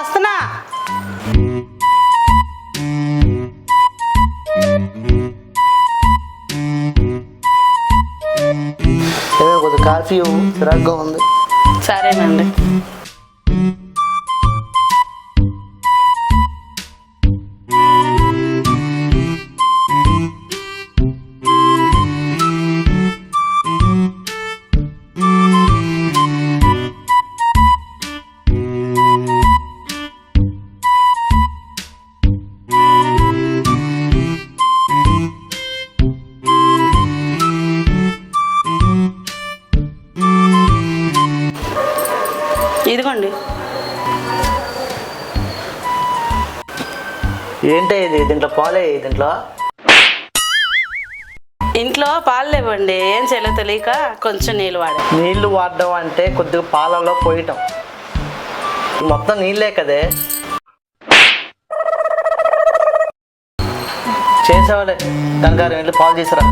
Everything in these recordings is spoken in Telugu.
వస్తున్నా. కొద్దిగా కాఫీ చిరాగ్గా ఉంది. సరేనండి. ఏంటి ఇది? దీంట్లో పాలే దీంట్లో? ఇంట్లో పాలు లేవండి. ఏం చేయలేదు తెలియక కొంచెం నీళ్ళు వాడా. నీళ్ళు వాడడం అంటే కొద్దిగా పాలలో పోయటం. మొత్తం నీళ్ళే కదే. చేసేవాళ్ళే కంగారు వెళ్ళి పాలు తీసురా.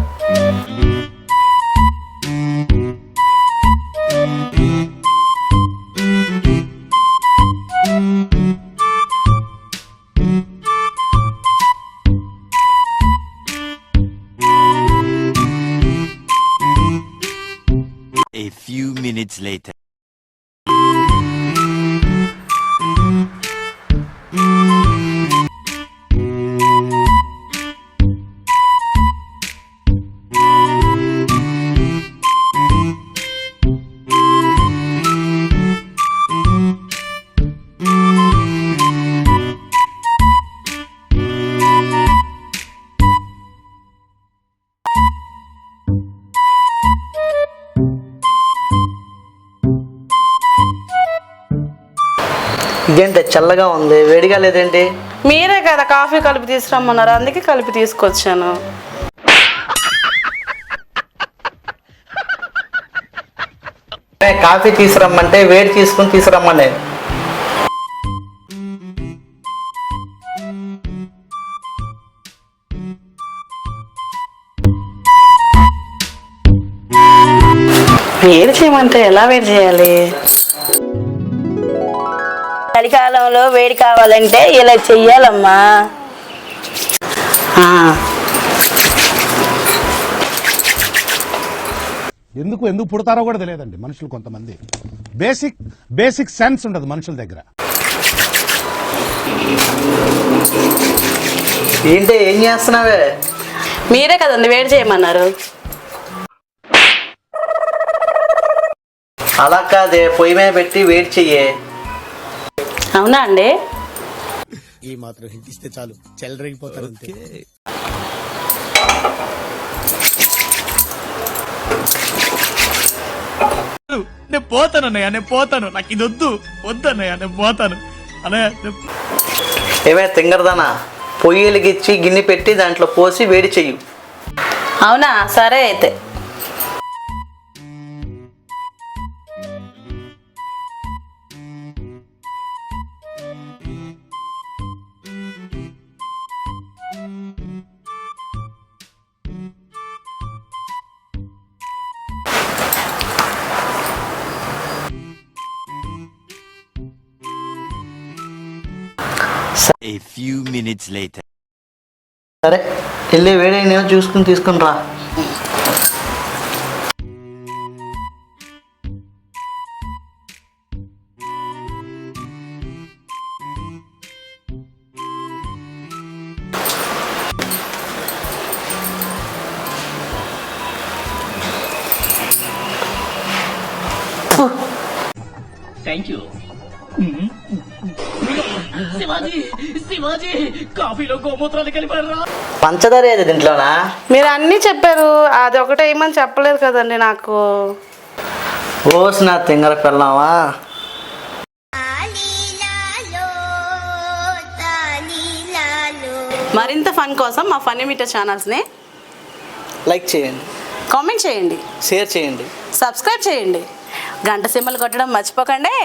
Minutes later. ఇదేంటి చల్లగా ఉంది? వేడిగా లేదేంటి? మీరే కదా కాఫీ కలిపి తీసుకురమ్మన్నారు. అందుకే కలిపి తీసుకొచ్చాను. కాఫీ తీసురమ్మంటే వేడి తీసుకుని తీసురమ్మనే వేడి చేయమంటే ఎలా వేడి చేయాలి? చలికాలంలో వేడి కావాలంటే ఇలా చెయ్యాలమ్మా. ఎందుకు ఎందుకు పుడతారో కూడా తెలియదండి మనుషులు కొంతమంది. బేసిక్ బేసిక్ సెన్స్ ఉండదు మనుషుల దగ్గర. ఏంటి ఏం చేస్తున్నావే? మీరే కదండి వేడి చేయమన్నారు. అలా కాదే పొయ్యి మీద పెట్టి వేడి చెయ్యే. అవునా అండి? ఈ మాత్రం హింట్ ఇస్తే చాలు. చెలరేగిపోతారు అంతే. నేను పోతాను అన్నయ్య నేను పోతాను. నాకు ఇది వద్దు. వద్దు అన్నయ్య నేను పోతాను. అన్నయ్య నేను ఏమే తింగరదానా? పొయ్యి వెలిగించి గిన్నె పెట్టి దాంట్లో పోసి వేడి చెయ్యి. అవునా? సరే అయితే. సరే వెళ్ళి వేడైనా చూసుకుని తీసుకుని రా. థ్యాంక్ యూ శివాజీ శివాజీ కాఫీలో గోమూత్రాలు కలిపారా? పంచదార ఏది దీంట్లోనా? మీరు అన్నీ చెప్పారు. అది ఒకటే ఏమని చెప్పలేదు కదండి నాకు. ఓసి నా తింగర పెళ్ళావా మరింత ఫన్ కోసం మా ఫన్నీ మీటర్ ఛానల్స్ని లైక్ చేయండి. కామెంట్ చేయండి. షేర్ చేయండి. సబ్స్క్రైబ్ చేయండి. గంట సింబల్ కొట్టడం మర్చిపోకండి.